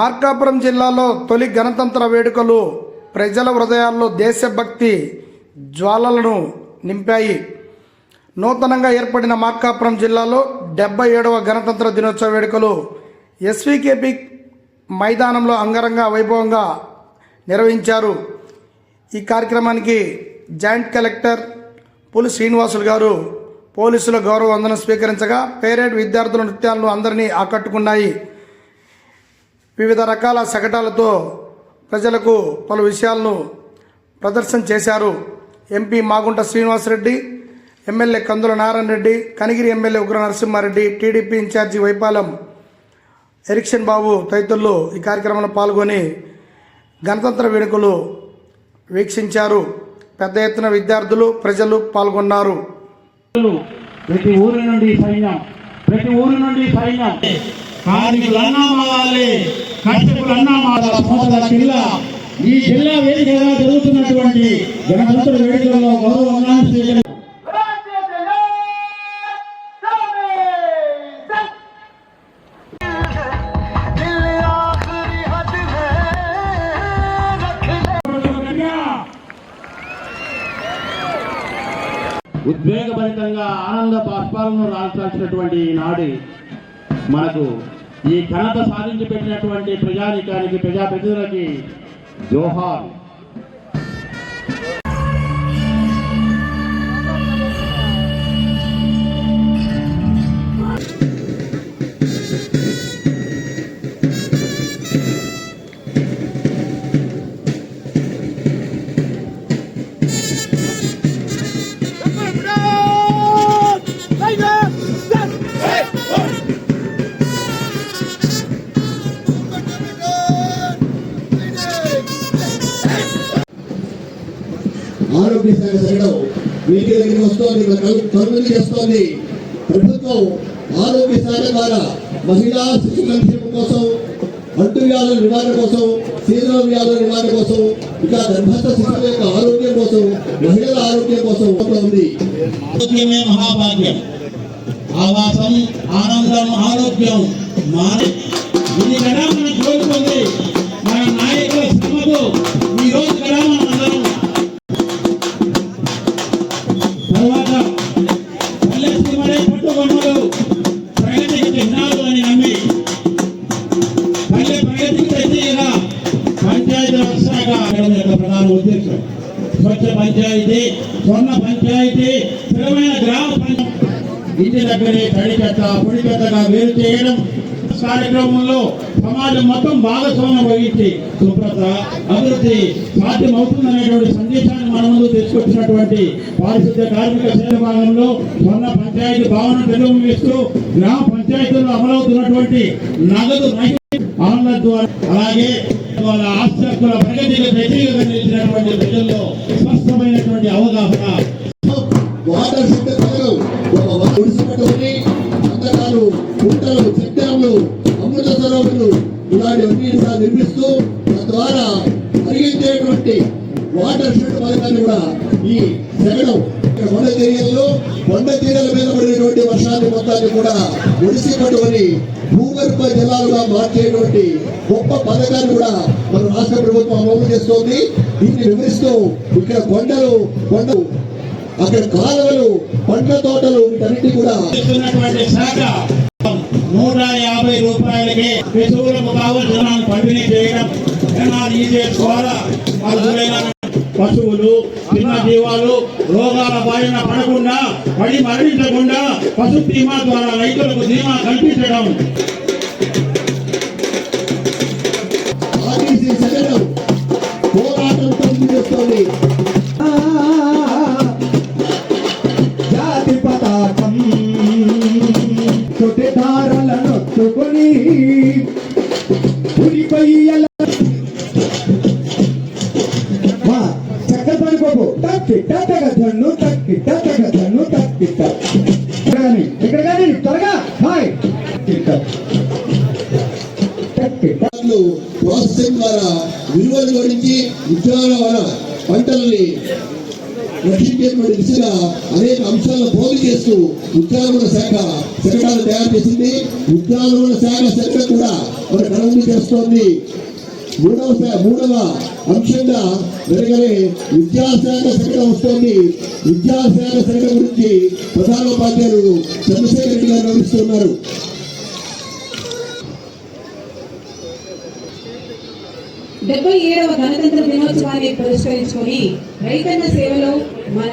మార్కాపురం జిల్లాలో తొలి గణతంత్ర వేడుకలు ప్రజల హృదయాల్లో దేశభక్తి జ్వాలలను నింపాయి. నూతనంగా ఏర్పడిన మార్కాపురం జిల్లాలో డెబ్బై ఏడవ గణతంత్ర దినోత్సవ వేడుకలు ఎస్వికేపీ మైదానంలో అంగరంగ వైభవంగా నిర్వహించారు. ఈ కార్యక్రమానికి జాయింట్ కలెక్టర్ పులి శ్రీనివాసులు గారు పోలీసుల గౌరవ వందనం స్వీకరించగా పేరేడ్ విద్యార్థుల నృత్యాలను అందరినీ ఆకట్టుకున్నాయి. వివిధ రకాల శకటాలతో ప్రజలకు పలు విషయాలను ప్రదర్శన చేశారు. MP Magunta Srinivasa Reddy MLA Kandula Narayana Reddy Kanigiri MLA Ugra Narasimha Reddy TDP incharge Y Palem Erikshan Babu తదితరులు ఈ కార్యక్రమంలో పాల్గొని గణతంత్ర వేడుకలు వీక్షించారు. పెద్ద ఎత్తున విద్యార్థులు ప్రజలు పాల్గొన్నారు. ప్రతి ఊరు నుండి సైన్యం ప్రతి ఊరు నుండి సైన్యం కార్మికులన్నా మారాలి కట్టకులన్నా మారాలి ఈ జిల్లా వేదికగా జరుగుతున్నటువంటి గణతంత్ర వేడుకల్లో గౌరవంగా ఉద్వేగభరితంగా ఆనంద బాష్పాలను రాల్చాల్సినటువంటి నాడు మనకు ఈ ఘనత సాధించి పెట్టినటువంటి ప్రజానికానికి ప్రజాప్రతినిధులకి జోహార్. ఆరోగ్య శాఖ సైడం వీటి దగ్గరికి వస్తోంది కనుగోలు చేస్తోంది. ప్రభుత్వం ఆరోగ్య శాఖ ద్వారా మహిళా శిశు సంక్షేమం కోసం అంటు వ్యాధుల నివారణ కోసం శీతల వ్యాధుల నివారణ కోసం ఇంకా గర్భస్థ శిశువుల యొక్క ఆరోగ్యం కోసం మహిళల ఆరోగ్యం కోసం ఉంది. ఆరోగ్యమే మహాభాగ్యం. ఆవాసం ఆనందం ఆరోగ్యం మాన. ఇది కదా మనం కోరుకుంది స్థిరమైన గ్రామ ఇంటి దగ్గరే తడి చెత్త పొడి చెత్తగా వేరు చేయడం కార్యక్రమంలో సమాజం మొత్తం భాగస్వామ్యం వహించి శుభ్రత అభివృద్ధి సాధ్యమవుతుందనేటువంటి సందేశాన్ని మన ముందు తీసుకొచ్చినటువంటి పారిశుద్ధ్య కార్మిక సేవ భాగంలో స్వర్ణ పంచాయతీ భావన నిర్వహిస్తూ గ్రామ పంచాయతీలో అమలవుతున్నటువంటి నగదు రహిత ఆన్లైన్ ద్వారా అలాగే వాళ్ళ ఆస్తి హక్కుల ప్రగతికి వ్యతిరేకంగా నిలిచినటువంటి ప్రజల్లో స్పష్టమైనటువంటి అవగాహన వాటర్ శక్తి పథకం ఒక ముడిసిపెట్టుకుని పథకాలు కుంటలు చెట్టాలు అమృత సరోవరులు ఇలాంటివన్నీ కూడా నిర్మిస్తూ తద్వారా పరిగెత్తేటువంటి వాటర్ షెడ్ పథకాన్ని కూడా ఈ జగడం కొండ చర్యల్లో కొండ తీరల మీద పడినటువంటి వర్షాన్ని మొత్తాన్ని కూడా ఒడిసి పట్టుకొని భూగర్భ జలాలుగా మార్చేటువంటి గొప్ప పథకాన్ని కూడా మన రాష్ట్ర ప్రభుత్వం అమలు చేస్తోంది. దీన్ని వివరిస్తూ ఇక్కడ కొండలు కొండలు అక్కడ కాలువలు పండ్ల తోటలు వీటన్నిటి కూడా శాఖ నూట యాభై రూపాయలకి పశువులకు కావలసిన పంపిణీ చేయడం. ఎన్ఆర్ఈజే ద్వారా పశువులు చిన్న జీవాలు రోగాల బారిన పడకుండా పడి మరణించకుండా పశు బీమా ద్వారా రైతులకు బీమా కల్పించడం. ఉరికొయ్యల మా చక్కర పడిపోపు తక్కిట్ట తగదన్ను తక్కిట్ట కానీ ఇక్కడ కానీ త్వరగా హాయ్. ప్రాసెసింగ్ ద్వారా విలువలు జోడించి ఉద్యోగాల ద్వారా పంటల్ని రక్షించే దిశగా అనేక అంశాలను పోగు చేస్తూ ఉద్యానవన శాఖ శకటాలు తయారు చేసింది. ఉద్యానవన శాఖ శకటం కూడా మన కనుగొని చేస్తోంది. మూడవ మూడవ అంశంగా జరగలే విద్యాశాఖ శకటం వస్తోంది. విద్యాశాఖ శకటం గురించి ప్రధానోపాధ్యాయులు చంద్రశేఖర్ రెడ్డి గారు నిర్వహిస్తున్నారు డెబ్బై ఏడవ గణతంత్ర దినోత్సవాన్ని పురస్కరించుకొని రైతన్న సేవలో మన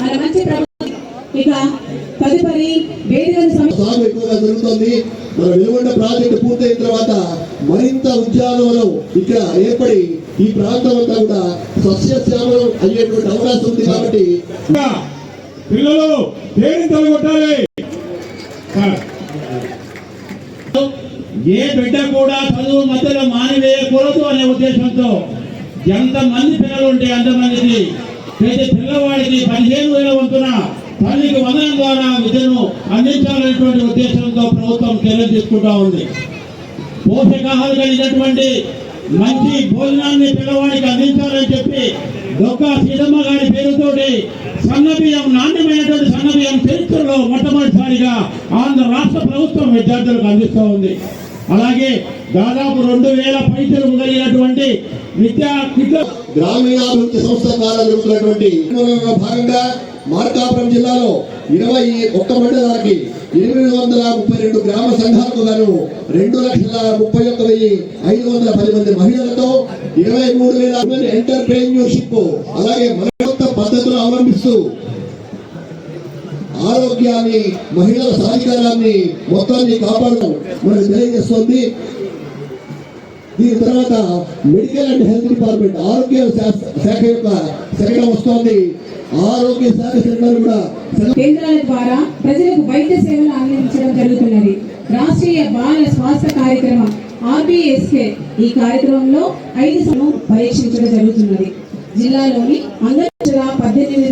మన మంచి ఇక తదుపరి సాగు ఎక్కువగా జరుగుతోంది. మన వెలుగొండ ప్రాజెక్టు పూర్తయిన తర్వాత మరింత ఉద్యానవనం ఇక్కడ ఏర్పడి ఈ ప్రాంతం అంతా కూడా సస్యశ్యామలం అయ్యేటువంటి అవకాశం ఉంది కాబట్టి పిల్లలు దేని తొలగొట్టాలి? ఏ బిడ్డ కూడా చదువు మధ్యలో మానివేయకూడదు అనే ఉద్దేశంతో ఎంతమంది పిల్లలు ఉంటే అంతమందికి ప్రతి పిల్లవాడికి పదిహేను వేల వంతున తల్లికి వందనం ద్వారా విద్యను అందించాలనేటువంటి ఉద్దేశంతో ప్రభుత్వం చర్యలు తీసుకుంటా ఉంది. పోషకాహారం కలిగినటువంటి మంచి భోజనాన్ని పిల్లవాడికి అందించాలని చెప్పి దొక్క సీతమ్మ గారి పేరుతోటి సన్నబియ్యం నాణ్యమైనటువంటి సన్నబియ్యం చరిత్రలో మొట్టమొదటిసారిగా ఆంధ్ర రాష్ట్ర ప్రభుత్వం విద్యార్థులకు అందిస్తూ ఉంది. అలాగే దాదాపు రెండు వేల పైసలు కలిగినటువంటి విద్యా కిట్ల గ్రామీణాభివృద్ధి సంస్థ ద్వారా జరుగుతున్నటువంటి భాగంగా మార్కాపురం జిల్లాలో ఇరవై ఒక్క మండలానికి ఎనిమిది వందల ముప్పై రెండు గ్రామ సంఘాలకు గాను రెండు లక్షల ముప్పై ఒక్క వెయ్యి ఐదు వందల పది మంది మహిళలతో ఇరవై మూడు వేల ఎంటర్ప్రెన్యూర్షిప్ అలాగే మరింత పద్ధతులు అవలంబిస్తూ ఆరోగ్యాన్ని మహిళల సాధికారాన్ని మొత్తాన్ని కాపాడడం మనకు తెలియజేస్తోంది. దీని తర్వాత మెడికల్ అండ్ హెల్త్ డిపార్ట్మెంట్ ఆరోగ్య శాఖ యొక్క శకటం వస్తోంది. ఆరోగ్య శాఖ శకటం కూడా కేంద్రాల ద్వారా ప్రజలకు వైద్య సేవలు అందించడం జరుగుతున్నది. రాష్ట్రీయ బాల స్వాస్థ్య కార్యక్రమం ఆర్బిఎస్కే ఈ కార్యక్రమంలో ఐదు సమయం పరీక్షించడం జరుగుతున్నది. జిల్లాలోని అందరి పద్దెనిమిది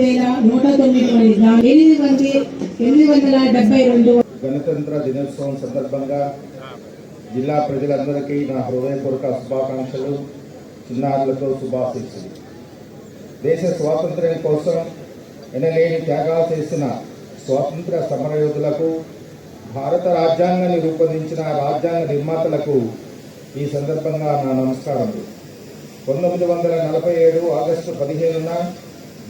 తొమ్మిది ఎనిమిది మంది ఎనిమిది వందల డెబ్బై రెండు. గణతంత్ర దినోత్సవం సందర్భంగా జిల్లా ప్రజలందరికీ నా హృదయపూర్వక శుభాకాంక్షలు చిన్నారులతో శుభాశీస్సులు దేశ స్వాతంత్ర్యం కోసం ఎనలేని త్యాగాలు చేసిన స్వాతంత్ర సమరయోధులకు భారత రాజ్యాంగాన్ని రూపొందించిన రాజ్యాంగ నిర్మాతలకు ఈ సందర్భంగా నా నమస్కారం పంతొమ్మిది వందల నలభై ఏడు ఆగస్టు పదిహేనున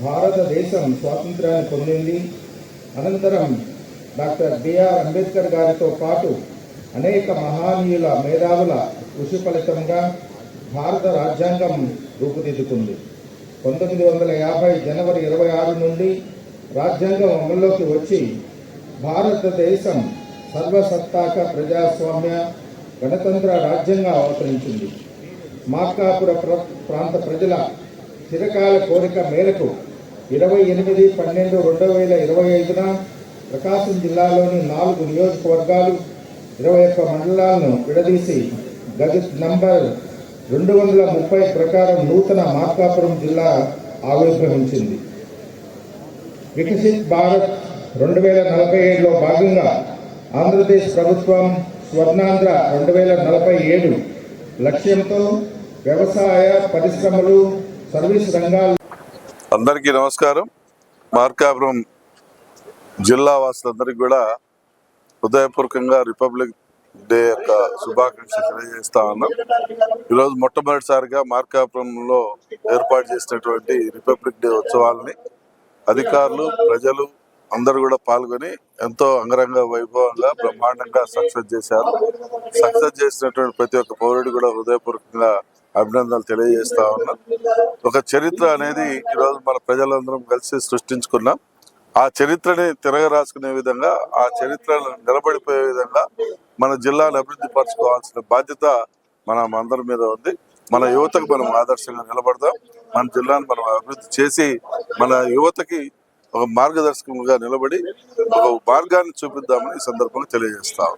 భారతదేశం స్వాతంత్ర్యాన్ని పొందింది. అనంతరం డాక్టర్ బిఆర్ అంబేద్కర్ గారితో పాటు అనేక మహానీయుల మేధావుల కృషి ఫలితంగా భారత రాజ్యాంగం రూపుదిద్దుకుంది. పంతొమ్మిది వందల యాభై జనవరి ఇరవై ఆరు నుండి రాజ్యాంగం అమల్లోకి వచ్చి భారతదేశం సర్వసత్తాక ప్రజాస్వామ్య గణతంత్ర రాజ్యంగా అవతరించింది. మార్కాపుర ప్రాంత ప్రజల చిరకాల కోరిక మేరకు ఇరవై ఎనిమిది పన్నెండు రెండు వేల ఇరవై ఐదున ప్రకాశం జిల్లాలోని నాలుగు నియోజకవర్గాలు ఇరవై ఒక్క మండలాలను విడదీసి గజెట్ నంబర్ రెండు వందల ముప్పై ప్రకారం నూతన మార్కాపురం జిల్లా ఆవిర్భవించింది. వికసిత్ భారత్ రెండు వేల నలభై ఏడులో భాగంగా ఆంధ్రప్రదేశ్ ప్రభుత్వం స్వర్ణాంధ్ర రెండు వేల నలభై ఏడు లక్ష్యంతో వ్యవసాయ పరిశ్రమలు సర్వీస్ రంగాలు అందరికీ నమస్కారం. మార్కాపురం జిల్లా వాసులందరికీ కూడా హృదయపూర్వకంగా రిపబ్లిక్ డే యొక్క శుభాకాంక్షలు తెలియజేస్తా ఉన్నాం. ఈరోజు మొట్టమొదటిసారిగా మార్కాపురంలో ఏర్పాటు చేసినటువంటి రిపబ్లిక్ డే ఉత్సవాలని అధికారులు ప్రజలు అందరూ కూడా పాల్గొని ఎంతో అంగరంగ వైభవంగా బ్రహ్మాండంగా సక్సెస్ చేశారు. సక్సెస్ చేసినటువంటి ప్రతి ఒక్క పౌరుడు కూడా హృదయపూర్వకంగా అభినందనలు తెలియజేస్తా ఉన్నాం. ఒక చరిత్ర అనేది ఈరోజు మన ప్రజలందరం కలిసి సృష్టించుకున్నాం. ఆ చరిత్రని తిరగరాసుకునే విధంగా ఆ చరిత్రను నిలబడిపోయే విధంగా మన జిల్లాను అభివృద్ధి పరచుకోవాల్సిన బాధ్యత మన అందరి మీద ఉంది. మన యువతకు మనం ఆదర్శంగా నిలబడదాం. మన జిల్లాను మనం అభివృద్ధి చేసి మన యువతకి ఒక మార్గదర్శకంగా నిలబడి ఒక మార్గాన్ని చూపిద్దామని ఈ సందర్భంగా తెలియజేస్తాం